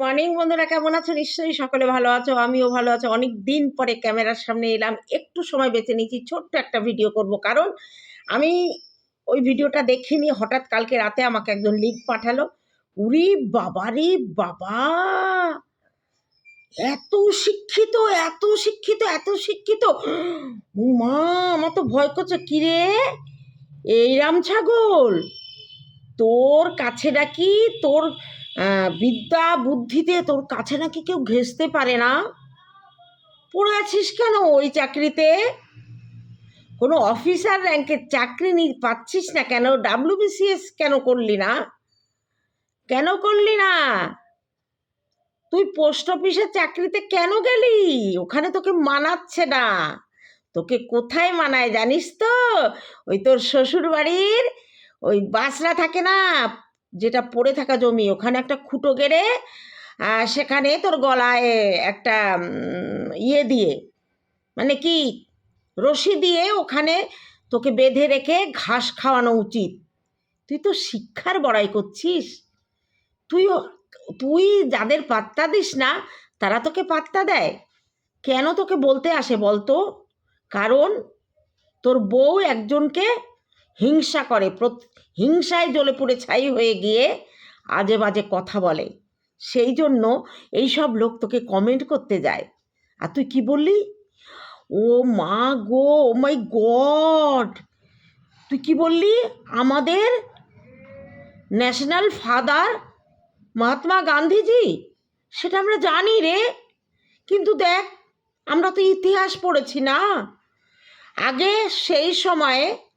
Morning বন্ধুরা, কেমন আছো? নিশ্চয়ই সকলে ভালো আছো, আমিও ভালো আছো। অনেক দিন পরে ক্যামেরার সামনে এলাম, একটু সময় বেঁচে নিয়েছি, ছোট্ট একটা ভিডিও করব। কারণ আমি ওই ভিডিওটা দেখিনি, হঠাৎ কালকে রাতে আমাকে একজন লিঙ্ক পাঠালো। উরি বাবারে বাবা! এত শিক্ষিত এত শিক্ষিত এত শিক্ষিত! মা, আমার তো ভয় করছে। কিরে এই রাম ছাগল! তোর কাছে নাকি তোর বিদ্যা বুদ্ধিতে তোর কাছে নাকি কেউ ঘেঁষতে পারে না। পড়ে আছিস কেন ওই চাকরিতে? কোনো অফিসার র্যাঙ্কের চাকরি নি, পাচ্ছিস না কেন? ডাব্লিউবিসিএস কেন করলি না? কেন করলি না? তুই পোস্ট অফিসের চাকরিতে কেন গেলি? ওখানে তোকে মানাচ্ছে না। তোকে কোথায় মানায় জানিস তো? ওই তোর শ্বশুর বাড়ির ওই বাসরা থাকে না যেটা পড়ে থাকা জমি, ওখানে একটা খুঁটো গেড়ে সেখানে তোর গলায় একটা ইয়ে দিয়ে মানে কি, রশি দিয়ে ওখানে তোকে বেঁধে রেখে ঘাস খাওয়ানো উচিত। তুই তো শিক্ষার বড়াই করছিস। তুইও তুই যাদের পাত্তা দিস না, তারা তোকে পাত্তা দেয়। কেন তোকে বলতে আসে বলতো? কারণ তোর বউ একজনকে হিংসা করে হিংসায় জ্বলে পুড়ে ছাই হয়ে গিয়ে আজে বাজে কথা বলে। সেই জন্য এই সব লোক তোকে কমেন্ট করতে যায়। আর তুই কি বললি? ও মা গো, ও মাই গড! তুই কি বললি? আমাদের ন্যাশনাল ফাদার মহাত্মা গান্ধীজি? সেটা আমরা জানি রে। কিন্তু দেখ, আমরা তো ইতিহাস পড়েছি না। আগে সেই সময়ে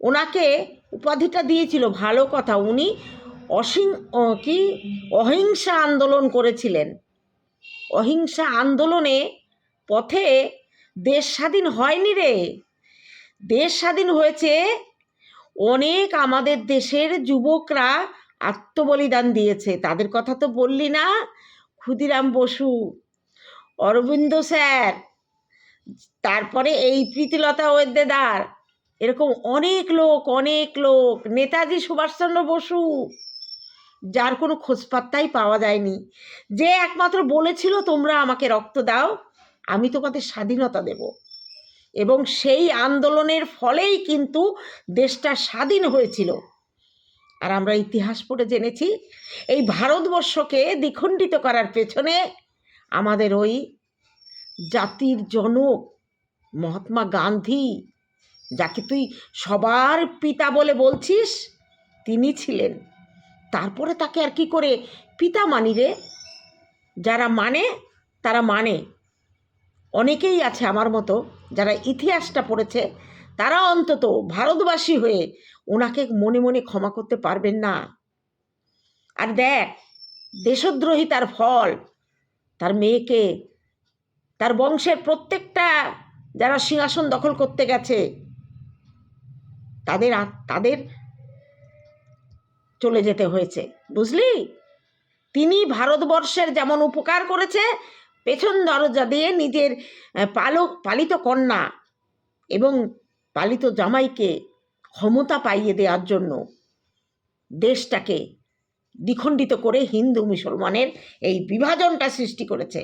ওনাকে উপাধিটা দিয়েছিল, ভালো কথা। উনি অসিং কি? অহিংসা আন্দোলন করেছিলেন। অহিংসা আন্দোলনে পথে দেশ স্বাধীন হয়নি রে। দেশ স্বাধীন হয়েছে, অনেক আমাদের দেশের যুবকরা আত্মবলিদান দিয়েছে। তাদের কথা তো বললি না, ক্ষুদিরাম বসু, অরবিন্দ স্যার, তারপরে এই প্রীতিলতা ওয়েদ্দেদার এরকম অনেক লোক অনেক লোক। নেতাজি সুভাষচন্দ্র বসু, যার কোনো খোঁজপাত্তাই পাওয়া যায়নি। যে একমাত্র বলেছিল, তোমরা আমাকে রক্ত দাও, আমি তোমাদের স্বাধীনতা দেব। এবং সেই আন্দোলনের ফলেই কিন্তু দেশটা স্বাধীন হয়েছিল। আর আমরা ইতিহাস পড়ে জেনেছি, এই ভারতবর্ষকে দ্বিখণ্ডিত করার পেছনে আমাদের ওই জাতির জনক মহাত্মা গান্ধী যাকে তুই সবার পিতা বলে বলছিস, তিনি ছিলেন। তারপরে তাকে আর কি করে পিতা মানি রে? যারা মানে তারা মানে। অনেকেই আছে আমার মতো, যারা ইতিহাসটা পড়েছে, তারা অন্তত ভারতবাসী হয়ে ওনাকে মনে মনে ক্ষমা করতে পারবেন না। আর দেখ, দেশদ্রোহী তার ফল, তার মেয়েকে, তার বংশের প্রত্যেকটা যারা সিংহাসন দখল করতে গেছে তাদের তাদের চলে যেতে হয়েছে। বুঝলি? তিনি ভারতবর্ষের যেমন উপকার করেছে, পেছন দরজা দিয়ে নিজের পালক পালিত কন্যা এবং পালিত জামাইকে ক্ষমতা পাইয়ে দেওয়ার জন্য দেশটাকে দ্বিখণ্ডিত করে হিন্দু মুসলমানের এই বিভাজনটা সৃষ্টি করেছে।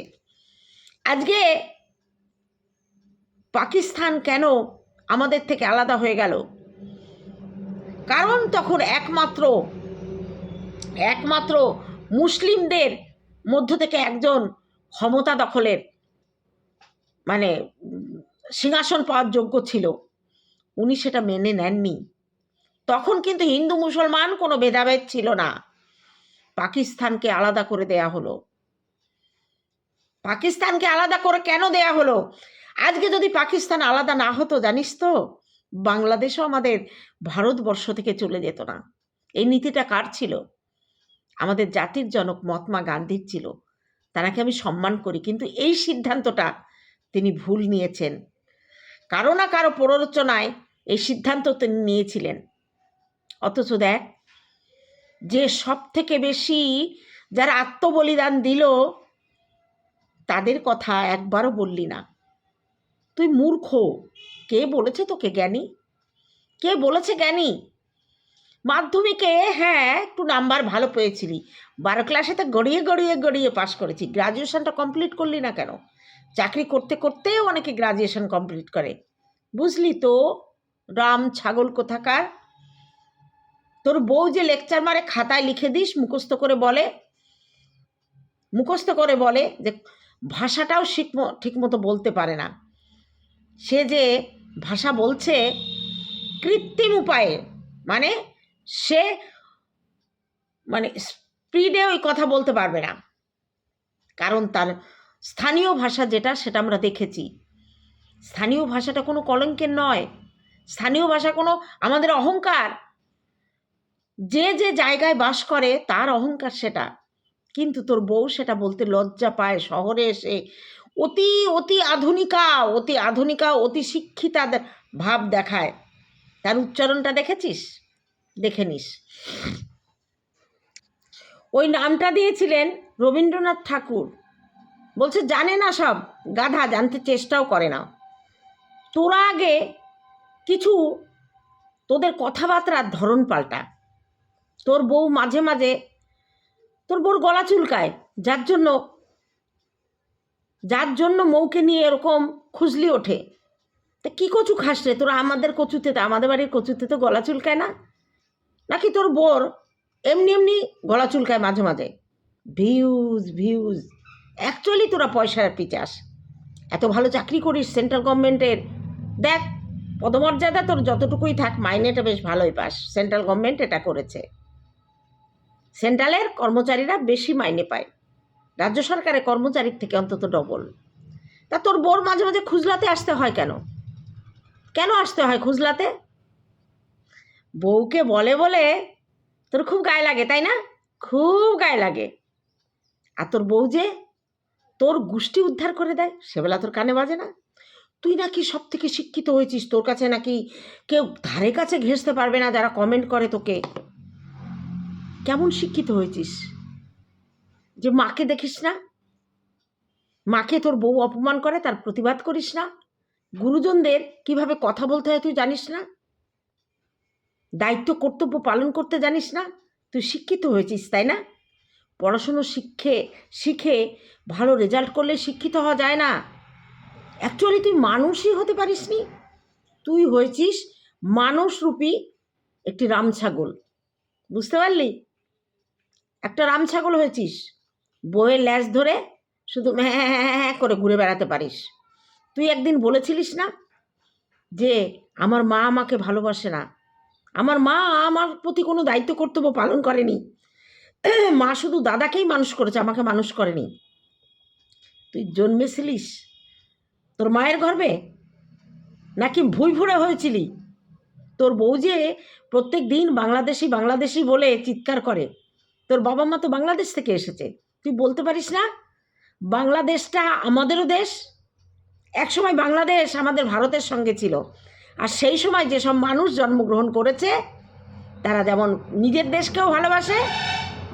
আজকে পাকিস্তান কেন আমাদের থেকে আলাদা হয়ে গেল? কারণ তখন একমাত্র একমাত্র মুসলিমদের মধ্য থেকে একজন ক্ষমতা দখলের মানে সিংহাসন পাওয়ার যোগ্য ছিল। উনি সেটা মেনে নেননি। তখন কিন্তু হিন্দু মুসলমান কোনো ভেদাভেদ ছিল না। পাকিস্তানকে আলাদা করে দেয়া হলো। পাকিস্তানকে আলাদা করে কেন দেয়া হলো? আজকে যদি পাকিস্তান আলাদা না হতো, জানিস তো? বাংলাদেশও আমাদের ভারতবর্ষ থেকে চলে যেত না। এই নীতিটা কার ছিল? আমাদের জাতির জনক মহাত্মা গান্ধীর ছিল। তারাকে আমি সম্মান করি, কিন্তু এই সিদ্ধান্তটা তিনি ভুল নিয়েছেন। কারও না কারও প্ররোচনায় এই সিদ্ধান্ত তিনি নিয়েছিলেন। অথচ দেখ, যে সব থেকে বেশি যারা আত্মবলিদান দিল, তাদের কথা একবারও বললি না। তুই মূর্খ। কে বলেছে তোকে জ্ঞানী? কে বলেছে জ্ঞানী? মাধ্যমিকে হ্যাঁ একটু নাম্বার ভালো পেয়েছিলি। বারো ক্লাসে তো গড়িয়ে গড়িয়ে গড়িয়ে পাস করেছি। গ্রাজুয়েশনটা কমপ্লিট করলি না কেন? চাকরি করতে করতেও অনেকে গ্রাজুয়েশন কমপ্লিট করে। বুঝলি তো, রাম ছাগল কোথাকার? তোর বউ যে লেকচার মারে খাতায় লিখে দিস, মুখস্থ করে বলে, মুখস্থ করে বলে যে ভাষাটাও ঠিক ঠিকমতো বলতে পারে না। সে যে ভাষা বলছে কৃত্রিম উপায়ে মানে সে মানে স্পিডে ওই কথা বলতে পারবে না। কারণ তার স্থানীয় ভাষা যেটা, সেটা আমরা দেখেছি। স্থানীয় ভাষাটা কোনো কলঙ্কের নয়। স্থানীয় ভাষা কোনো আমাদের অহংকার। যে যে জায়গায় বাস করে, তার অহংকার সেটা। কিন্তু তোর বউ সেটা বলতে লজ্জা পায়, শহরে এসে অতি অতি আধুনিকা অতি আধুনিকা, অতি শিক্ষিতা ভাব দেখায়। তার উচ্চারণটা দেখেছিস? দেখে নিস। ওই নামটা দিয়েছিলেন রবীন্দ্রনাথ ঠাকুর। বলছে, জানে না সব, গাধা, জানতে চেষ্টাও করে না। তোরা আগে কিছু, তোদের কথাবার্তার ধরন পাল্টা। তোর বউ মাঝে মাঝে, তোর বউর গলা চুলকায়, যার জন্য যার জন্য মৌকে নিয়ে এরকম খুজলি ওঠে। তা কী কচু খাস রে? তোরা আমাদের কচুতে তো আমাদের বাড়ির কচুতে তো গলা চুলকায় না? নাকি তোর বোর এমনি এমনি গলা চুলকায় মাঝে মাঝে? Views views. অ্যাকচুয়ালি তোরা পয়সার পিচাস। এত ভালো চাকরি করিস সেন্ট্রাল গভর্নমেন্টের। দেখ, পদমর্যাদা তোর যতটুকুই থাক, মাইনেটা বেশ ভালোই পাস। সেন্ট্রাল গভর্নমেন্ট এটা করেছে। সেন্ট্রালের কর্মচারীরা বেশি মাইনে পায়। রাজ্য সরকারের কর্মচারীর থেকে অন্তত ডবল তা তোর বোর মাঝে মাঝে খুজলাতে আসতে হয় কেন? কেন আসতে হয় খুজলাতে? বউকে বলে বলে তোর খুব গায়ে লাগে, তাই না? খুব গায়ে লাগে। আর তোর বউ যে তোর গোষ্ঠী উদ্ধার করে দেয়, সেবেলা তোর কানে বাজে না? তুই নাকি সব থেকে শিক্ষিত হয়েছিস, তোর কাছে নাকি কেউ ধারে কাছে ঘেঁষতে পারবে না যারা কমেন্ট করে তোকে? কেমন শিক্ষিত হয়েছিস? যে মাকে দেখিস না, মাকে তোর বউ অপমান করে, তার প্রতিবাদ করিস না। গুরুজনদের কীভাবে কথা বলতে হয় তুই জানিস না? দায়িত্ব কর্তব্য পালন করতে জানিস না? তুই শিক্ষিত হয়েছিস, তাই না? পড়াশুনো শিখে শিখে ভালো রেজাল্ট করলে শিক্ষিত হওয়া যায় না। অ্যাকচুয়ালি তুই মানুষই হতে পারিসনি। তুই হয়েছিস মানুষরূপী একটি রাম ছাগল বুঝতে পারলি? একটা রাম ছাগল হয়েছিস। বইয়ের ল্যাজ ধরে শুধু হ্যাঁ হ্যাঁ হ্যাঁ হ্যাঁ করে ঘুরে বেড়াতে পারিস। তুই একদিন বলেছিলিস না যে আমার মা আমাকে ভালোবাসে না? আমার মা আমার প্রতি কোনো দায়িত্ব, কর্তব্য পালন করেনি। মা শুধু দাদাকেই মানুষ করেছে, আমাকে মানুষ করেনি। তুই জন্মেছিলিস তোর মায়ের গর্বে নাকি ভুই ভুড়ে হয়েছিলি? তোর বউ যে প্রত্যেক দিন বাংলাদেশি বাংলাদেশি বলে চিৎকার করে, তোর বাবা মা তো বাংলাদেশ থেকে এসেছে। তুই বলতে পারিস না? বাংলাদেশটা আমাদেরও দেশ। একসময় বাংলাদেশ আমাদের ভারতের সঙ্গে ছিল। আর সেই সময় যেসব মানুষ জন্মগ্রহণ করেছে, তারা যেমন নিজের দেশকেও ভালোবাসে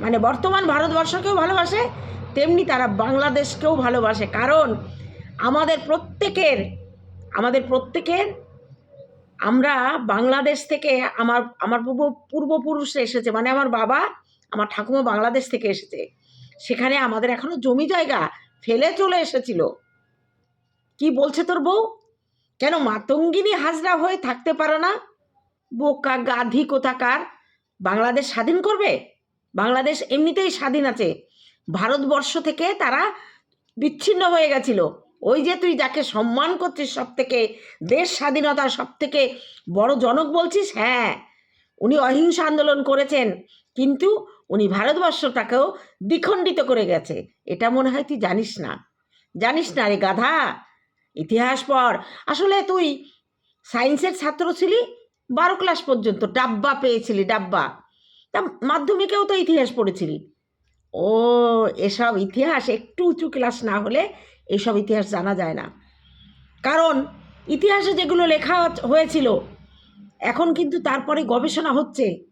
মানে বর্তমান ভারতবর্ষকেও ভালোবাসে, তেমনি তারা বাংলাদেশকেও ভালোবাসে। কারণ আমাদের প্রত্যেকের আমাদের প্রত্যেকের, আমরা বাংলাদেশ থেকে আমার আমার পূর্ব, পূর্বপুরুষরা এসেছে। মানে আমার বাবা, আমার ঠাকুমা বাংলাদেশ থেকে এসেছে। সেখানে আমাদের এখনও জমি জায়গা ফেলে চলে এসেছিল। কি বলছে তোর বউ? কেন মাতঙ্গিনী হাজরা হয়ে থাকতে পারো না? বোকা গাধি কোথাকার? বাংলাদেশ স্বাধীন করবে? বাংলাদেশ এমনিতেই স্বাধীন আছে। ভারতবর্ষ থেকে তারা বিচ্ছিন্ন হয়ে গেছিল। ওই যে তুই যাকে সম্মান করছিস সব থেকে দেশ স্বাধীনতা সব থেকে বড় জনক বলছিস? হ্যাঁ। উনি অহিংস আন্দোলন করেছেন, কিন্তু উনি ভারতবর্ষটাকেও দ্বিখণ্ডিত করে গেছে। এটা মনে হয় তুই জানিস না। জানিস না রে গাধা, ইতিহাস পড়। আসলে তুই সায়েন্সের ছাত্র ছিলি, বারো ক্লাস পর্যন্ত ডাব্বা পেয়েছিলি, ডাব্বা। তা মাধ্যমিকেও তো ইতিহাস পড়েছিলি। ও, এসব ইতিহাস একটু উঁচু ক্লাস না হলে এসব ইতিহাস জানা যায় না। কারণ ইতিহাসে যেগুলো লেখা হয়েছিল এখন কিন্তু তারপরে গবেষণা হচ্ছে।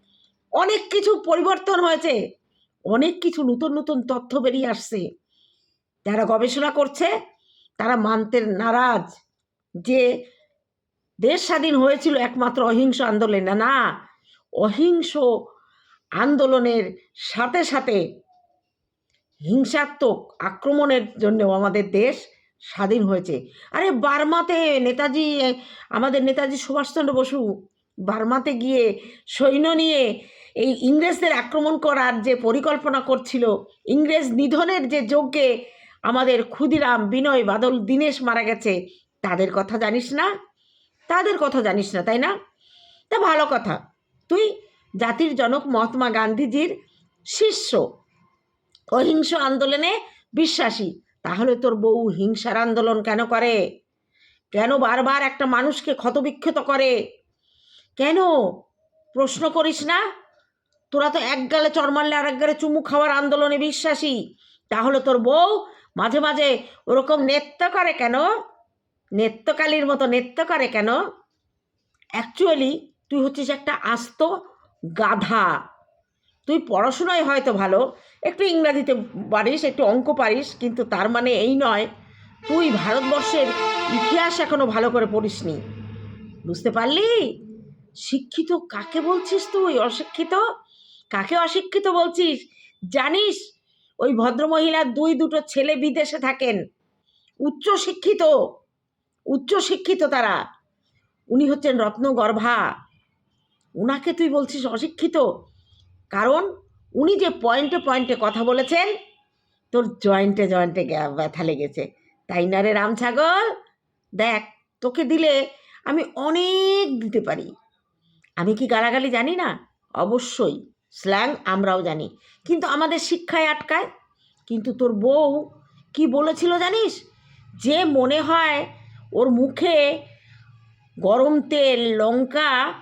অনেক কিছু পরিবর্তন হয়েছে। অনেক কিছু নতুন নতুন তথ্য বেরিয়ে আসছে। যারা গবেষণা করছে, তারা মানতে নারাজ যে দেশ স্বাধীন হয়েছিল একমাত্র অহিংস আন্দোলনে। না অহিংস আন্দোলনের সাথে সাথে হিংসাত্মক আক্রমণের জন্য আমাদের দেশ স্বাধীন হয়েছে। আরে বার্মাতে নেতাজি, আমাদের নেতাজি সুভাষচন্দ্র বসু বার্মাতে গিয়ে সৈন্য নিয়ে এই ইংরেজদের আক্রমণ করার যে পরিকল্পনা করছিল, ইংরেজ নিধনের যে যজ্ঞে আমাদের ক্ষুদিরাম বিনয় বাদল দীনেশ মারা গেছে, তাদের কথা জানিস না? তাদের কথা জানিস না, তাই না? তা ভালো কথা। তুই জাতির জনক মহাত্মা গান্ধীজির শিষ্য। অহিংস আন্দোলনে বিশ্বাসী। তাহলে তোর বউ হিংসার আন্দোলন কেন করে? কেন বারবার একটা মানুষকে ক্ষতবিক্ষত করে? কেন? প্রশ্ন করিস না। তোরা তো এক গালে চর মারলে আর এক গালে চুমু খাওয়ার আন্দোলনে বিশ্বাসী। তাহলে তোর বউ মাঝে মাঝে ওরকম নৃত্য করে কেন? নৃত্যকালীর মতো নৃত্য করে কেন? অ্যাকচুয়ালি তুই হচ্ছিস একটা আস্ত গাধা। তুই পড়াশোনায় হয়তো ভালো, একটু ইংরাজিতে পারিস, একটু অঙ্ক পারিস, কিন্তু তার মানে এই নয়, তুই ভারতবর্ষের ইতিহাস এখনও ভালো করে পড়িসনি। বুঝতে পারলি? শিক্ষিত কাকে বলছিস তুই? অশিক্ষিত? কাকে অশিক্ষিত বলছিস? জানিস, ওই ভদ্রমহিলার দুই দুটো ছেলে বিদেশে থাকেন। উচ্চ শিক্ষিত উচ্চ শিক্ষিত তারা। উনি হচ্ছেন রত্নগর্ভা। উনাকে তুই বলছিস অশিক্ষিত? কারণ উনি যে পয়েন্টে পয়েন্টে কথা বলেছেন, তোর জয়েন্টে জয়েন্টে ব্যথা লেগেছে। তাই না রে রাম ছাগল দেখ, তোকে দিলে আমি অনেক দিতে পারি। আমি কি গালাগালি জানি না? অবশ্যই। স্ল্যাং আমরাও জানি। কিন্তু আমাদের শিক্ষায় আটকায়। কিন্তু তোর বউ কি বলেছিল জানিস? যে মনে হয় ওর মুখে গরম তেল লঙ্কা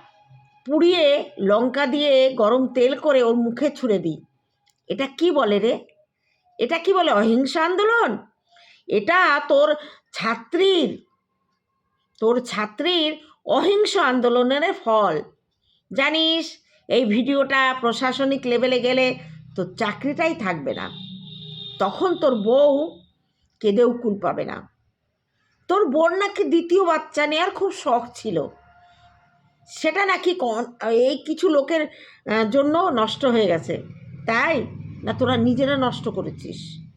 পুড়িয়ে লঙ্কা দিয়ে গরম তেল করে ওর মুখে ছুঁড়ে দিই। এটা কি বলে রে? এটা কি বলে? অহিংসা আন্দোলন? এটা তোর ছাত্রীর তোর ছাত্রীর অহিংস আন্দোলনের ফল। জানিস, এই ভিডিওটা প্রশাসনিক লেভেলে গেলে তোর চাকরিটাই থাকবে না। তখন তোর বউ কেঁদেও কুল পাবে না। তোর বোন নাকি দ্বিতীয় বাচ্চা নেওয়ার খুব শখ ছিল। সেটা নাকি কন- এই কিছু লোকের জন্য নষ্ট হয়ে গেছে। তাই না তোরা নিজেরা নষ্ট করেছিস?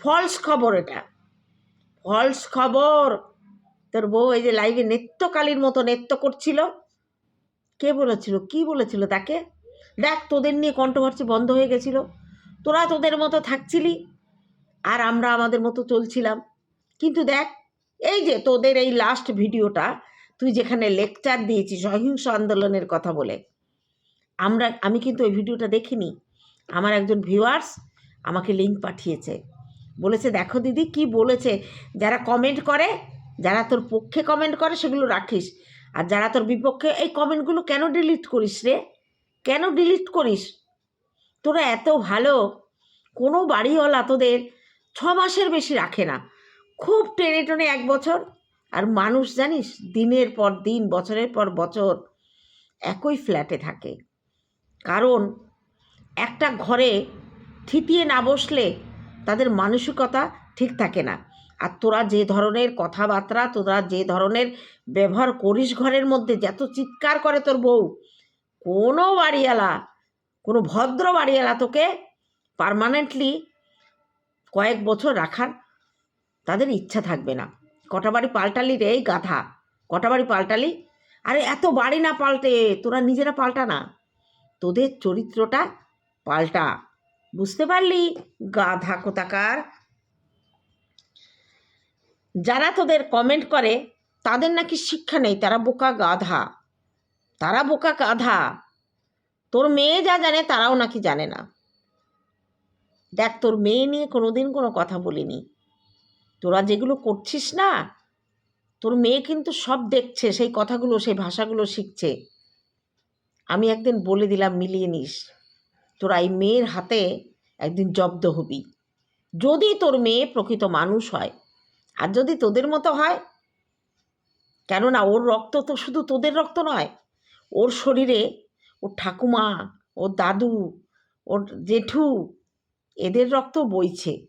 ফলস খবর এটা। ফলস খবর। তোর বউ এই যে লাইভে নৃত্যকালীর মতো নৃত্য করছিল। কে বলেছিল? কি বলেছিল তাকে? দেখ, তোদের নিয়ে কন্ট্রোভার্সি বন্ধ হয়ে গেছিল। তোরা তোদের মতো থাকছিলি, আর আমরা আমাদের মতো চলছিলাম। কিন্তু দেখ, এই যে তোদের এই লাস্ট ভিডিওটা, তুই যেখানে লেকচার দিয়েছিস অহিংস আন্দোলনের কথা বলে, আমরা, আমি কিন্তু ওই ভিডিওটা দেখিনি। আমার একজন ভিউয়ার্স আমাকে লিঙ্ক পাঠিয়েছে। বলেছে, দেখো দিদি, কি বলেছে? যারা কমেন্ট করে, যারা তোর পক্ষে কমেন্ট করে, সেগুলো রাখিস। আর যারা তোর বিপক্ষে, এই কমেন্টগুলো কেন ডিলিট করিস রে? কেন ডিলিট করিস? তোরা এত ভালো, কোনো বাড়িওয়ালা তোদের ছ মাসের বেশি রাখে না। খুব টেনে টেনে এক বছর, আর মানুষ জানিস, দিনের পর দিন, বছরের পর বছর একই ফ্ল্যাটে থাকে। কারণ একটা ঘরে থিতিয়ে না বসলে তাদের মানসিকতা ঠিক থাকে না। আর তোরা যে ধরনের কথাবার্তা, তোরা যে ধরনের ব্যবহার করিস ঘরের মধ্যে যত চিৎকার করে তোর বউ, কোনো বাড়িওয়ালা, কোনো ভদ্র বাড়িওয়ালা তোকে পারমানেন্টলি কয়েক বছর রাখার তাদের ইচ্ছা থাকবে না। কটা বাড়ি পাল্টালি রে এই গাধা, কটা বাড়ি পাল্টালি? আরে এত বাড়ি না পাল্টে, তোরা নিজেরা পাল্টা না। তোদের চরিত্রটা পাল্টা, বুঝতে পারলি? গাধা কোথাকার? যারা তোদের কমেন্ট করে, তাদের নাকি শিক্ষা নেই, তারা বোকা গাধা। তারা বোকা গাধা। তোর মেয়ে যা জানে, তারাও নাকি জানে না। দেখ, তোর মেয়ে নিয়ে কোনোদিন কোনো কথা বলিনি। তোরা যেগুলো করছিস না, তোর মেয়ে কিন্তু সব দেখছে, সেই কথাগুলো, সেই ভাষাগুলো শিখছে। আমি একদিন বলে দিলাম, মিলিয়ে নিস। তোরা এই মেয়ের হাতে একদিন জব্দ হবি। যদি তোর মেয়ে প্রকৃত মানুষ হয় আর যদি তোদের মতো হয়, কেননা ওর রক্ত তো শুধু তোদের রক্ত নয়, ওর শরীরে ওর ঠাকুমা, ওর দাদু, ওর জেঠু, এদের রক্ত বইছে।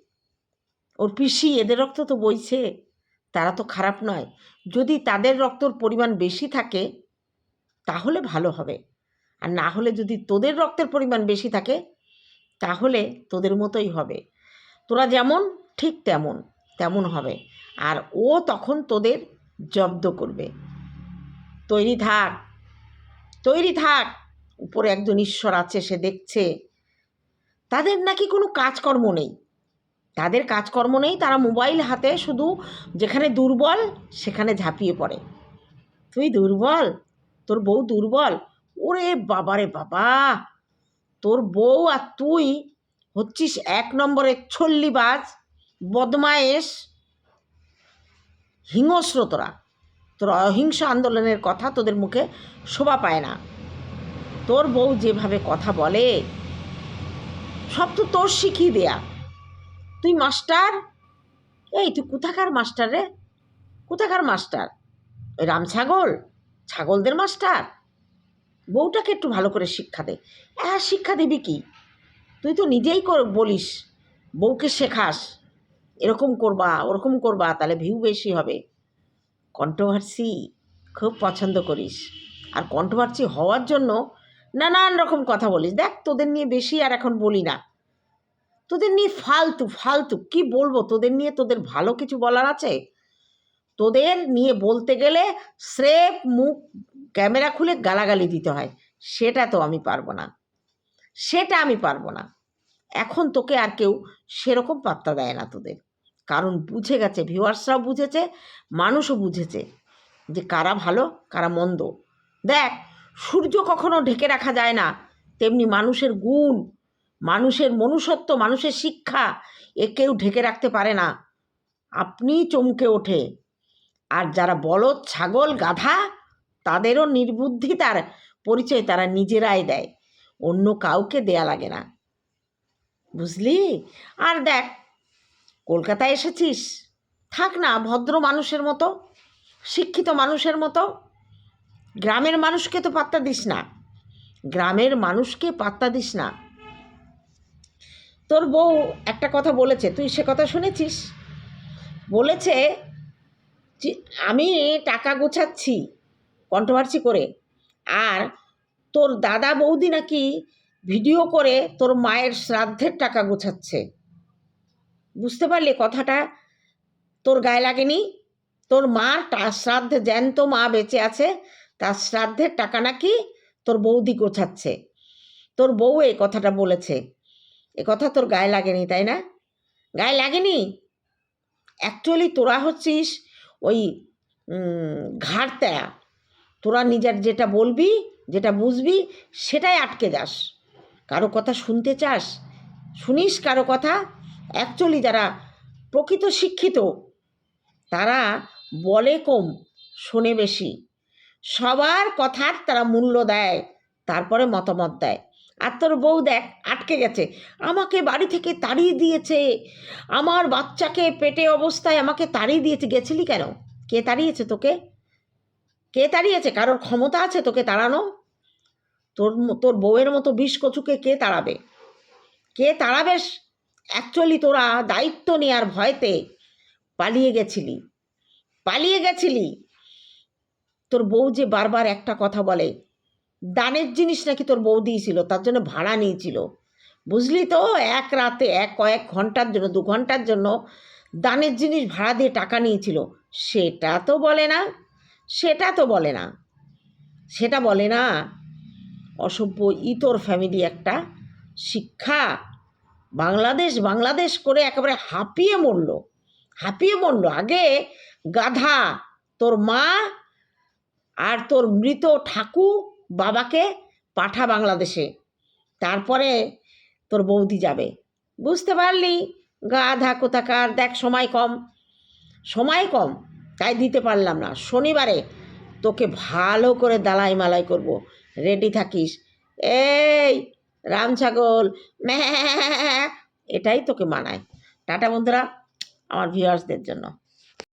ওর পিসি, এদের রক্ত তো বইছে, তারা তো খারাপ নয়। যদি তাদের রক্তর পরিমাণ বেশি থাকে, তাহলে ভালো হবে। আর না হলে যদি তোদের রক্তের পরিমাণ বেশি থাকে, তাহলে তোদের মতোই হবে। তোরা যেমন, ঠিক তেমন তেমন হবে। আর ও তখন তোদের জব্দ করবে। তৈরি থাক তৈরি থাক। উপরে একজন ঈশ্বর আছে, সে দেখছে। তাদের নাকি কোনো কাজকর্ম নেই। তাদের কাজকর্ম নেই, তারা মোবাইল হাতে শুধু যেখানে দুর্বল, সেখানে ঝাঁপিয়ে পড়ে। তুই দুর্বল? তোর বউ দুর্বল? ওরে বাবারে বাবা! তোর বউ আর তুই হচ্ছিস এক নম্বরের ছল্লিবাজ, বদমায়েশ। হিংস্র তোরা তোর অহিংস আন্দোলনের কথা তোদের মুখে শোভা পায় না। তোর বউ যেভাবে কথা বলে, সব তো তোর শিখিয়ে দেয়া। তুই মাস্টার? এই, তুই কোথাকার মাস্টার রে? কোথাকার মাস্টার? ওই রাম ছাগল ছাগলদের মাস্টার? বউটাকে একটু ভালো করে শিক্ষা দে। হ্যাঁ শিক্ষা দিবি কি? তুই তো নিজেই বলিস, বউকে শেখাস। এরকম করবা, ওরকম করবা, তাহলে ভিউ বেশি হবে। কন্ট্রোভার্সি খুব পছন্দ করিস। আর কন্ট্রোভার্সি হওয়ার জন্য নানান রকম কথা বলিস। দেখ, তোদের নিয়ে বেশি আর এখন বলি না। তোদের নিয়ে ফালতু ফালতু, কি বলব? তোদের নিয়ে তোদের ভালো কিছু বলার আছে? তোদের নিয়ে বলতে গেলে স্রেফ মুখ, ক্যামেরা খুলে গালাগালি দিতে হয়। সেটা তো আমি পারব না। সেটা আমি পারব না। এখন তোকে আর কেউ সেরকম পাত্তা দেয় না তোদের। কারণ বুঝে গেছে ভিউয়ার্সরাও বুঝেছে, মানুষও বুঝেছে যে কারা ভালো, কারা মন্দ। দেখ, সূর্য কখনো ঢেকে রাখা যায় না, তেমনি মানুষের গুণ, মানুষের মনুষ্যত্ব, মানুষের শিক্ষা, এ কেউ ঢেকে রাখতে পারে না। আপনি চমকে ওঠে। আর যারা বলদ, ছাগল, গাধা, তাদেরও নির্বুদ্ধিতার পরিচয় তারা নিজেরাই দেয়। অন্য কাউকে দেয়া লাগে না। বুঝলি? আর দেখ কলকাতায় এসেছিস? থাক না, ভদ্র মানুষের মতো, শিক্ষিত মানুষের মতো। গ্রামের মানুষকে তো পাত্তা দিস না। গ্রামের মানুষকে পাত্তা দিস না। তোর বউ একটা কথা বলেছে, তুই সে কথা শুনেছিস? বলেছে যে, আমি টাকা গোছাচ্ছি কন্ট্রোভার্সি করে। আর তোর দাদা বৌদি নাকি ভিডিও করে তোর মায়ের শ্রাদ্ধের টাকা গোছাচ্ছে। বুঝতে পারলে কথাটা? তোর গায়ে লাগেনি? তোর মার শ্রাদ্ধে জ্যান্ত মা বেঁচে আছে তার শ্রাদ্ধের টাকা নাকি তোর বৌদি গোছাচ্ছে। তোর বউ এই কথাটা বলেছে। এ কথা তোর গায়ে লাগেনি তাই না? গায়ে লাগেনি? অ্যাকচুয়ালি তোরা হচ্ছিস ওই উম, ঘাড় তোরা নিজের যেটা বলবি যেটা বুঝবি সেটাই আটকে যাস। কারও কথা শুনতে চাস? শুনিস কারও কথা? অ্যাকচুয়ালি যারা প্রকৃত শিক্ষিত, তারা বলে কম, শোনে বেশি। সবার কথার তারা মূল্য দেয়, তারপরে মতামত দেয়। আর তোর বউ দেখ, আটকে গেছে। আমাকে বাড়ি থেকে তাড়িয়ে দিয়েছে। আমার বাচ্চাকে পেটে অবস্থায় আমাকে তাড়িয়ে দিয়েছে। গেছিলি কেন? কে তাড়িয়েছে তোকে? কে তাড়িয়েছে? কারোর ক্ষমতা আছে তোকে তাড়ানো? তোর তোর বউয়ের মতো বিষ কচুকে কে তাড়াবে? কে তাড়াবে? অ্যাকচুয়ালি তোরা দায়িত্ব নেওয়ার ভয়তে পালিয়ে গেছিলি। পালিয়ে গেছিলি। তোর বউ যে বারবার একটা কথা বলে, দানের জিনিস নাকি তোর বউ দিয়েছিল, তার জন্য ভাড়া নিয়েছিল। বুঝলি তো, এক রাতে, এক কয়েক ঘণ্টার জন্য, দু ঘণ্টার জন্য দানের জিনিস ভাড়া দিয়ে টাকা নিয়েছিল। সেটা তো বলে না, সেটা তো বলে না। সেটা বলে না। অসভ্য ইতর ফ্যামিলি একটা শিক্ষা। বাংলাদেশ বাংলাদেশ করে একেবারে হাঁপিয়ে মরল। হাঁপিয়ে মরল। আগে গাধা, তোর মা আর তোর মৃত ঠাকু বাবাকে পাঠা বাংলাদেশে। তারপরে তোর বৌদি যাবে। বুঝতে পারলি? গাধা কোথাকার? দেখ, সময় কম। সময় কম, তাই দিতে পারলাম না। শনিবারে তোকে ভালো করে দালাই মালাই করব। রেডি থাকিস। এই রাম ছাগল ম্যাঁ। এটাই তোকে মানায়। টাটা বন্ধুরা আমার ভিউয়ার্সদের জন্য।